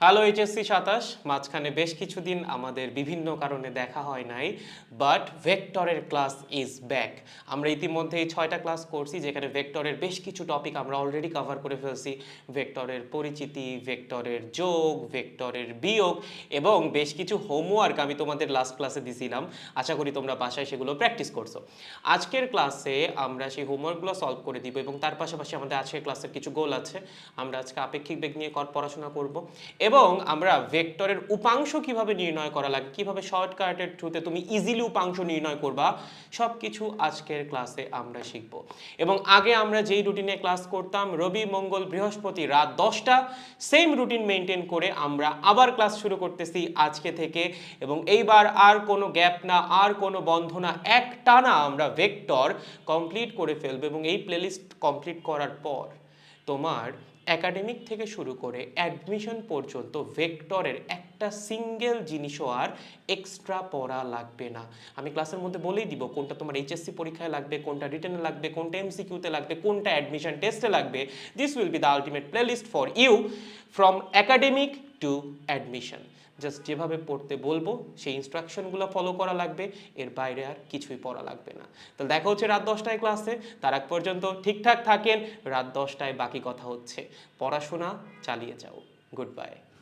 Hello HSC সাতাশ। মাঝখানে বেশ কিছুদিন আমাদের বিভিন্ন কারণে দেখা হয় নাই বাট ভেক্টরের ক্লাস ইজ ব্যাক আমরা ইতিমধ্যে এই ছয়টা ক্লাস করছি, যেখানে ভেক্টরের বেশ কিছু টপিক আমরা অলরেডি কভার করে ফেলছি। ভেক্টরের পরিচিতি ভেক্টরের যোগ ভেক্টরের বিয়োগ, এবং বেশ কিছু হোমওয়ার্ক আমি তোমাদের লাস্ট ক্লাসে দিছিলাম। আশা করি তোমরা বাসায় সেগুলো প্র্যাকটিস করছ। আজকের ক্লাসে আমরা সেই হোমওয়ার্কগুলো সলভ করে দিব, এবং তার পাশাপাশি আমাদের আজকের ক্লাসের কিছু গোল আছে। আমরা আজকে আপেক্ষিক বেগ নিয়ে পড়াশোনা করব। এবং আমরা ভেক্টরের উপাংশ কীভাবে নির্ণয় করা লাগে, কীভাবে শর্টকাটের থ্রুতে তুমি ইজিলি উপাংশ নির্ণয় করবা সব কিছু আজকের ক্লাসে আমরা শিখব। এবং আগে আমরা যেই রুটিনে ক্লাস করতাম, রবি, মঙ্গল, বৃহস্পতি রাত দশটা সেম রুটিন মেনটেন করে আমরা আবার ক্লাস শুরু করতেছি আজকে থেকে। এবং এইবার আর কোনো গ্যাপ না, আর কোনো বন্ধ না এক টানা আমরা ভেক্টর কমপ্লিট করে ফেলব এবং এই প্লেলিস্ট কমপ্লিট করার পর তোমার একাডেমিক থেকে শুরু করে অ্যাডমিশন পর্যন্ত ভেক্টরের একটা সিঙ্গেল জিনিসও আর এক্সট্রা পড়া লাগবে না। আমি ক্লাসের মধ্যে বলেই দিব, কোনটা তোমার এইচএসসি পরীক্ষায় লাগবে, কোনটা রিটেনে লাগবে, কোনটা এমসিকিউতে লাগবে, কোনটা অ্যাডমিশন টেস্টে লাগবে। This will be the ultimate playlist for you from academic to admission just যেভাবে পড়তে বলব, সেই ইনস্ট্রাকশনগুলো ফলো করা লাগবে, এর বাইরে আর কিছুই পড়া লাগবে না। তাহলে দেখা হচ্ছে রাত দশটায় ক্লাসে তার আগ পর্যন্ত ঠিকঠাক থাকেন, রাত দশটায় বাকি কথা হচ্ছে। পড়াশোনা চালিয়ে যাও। Good bye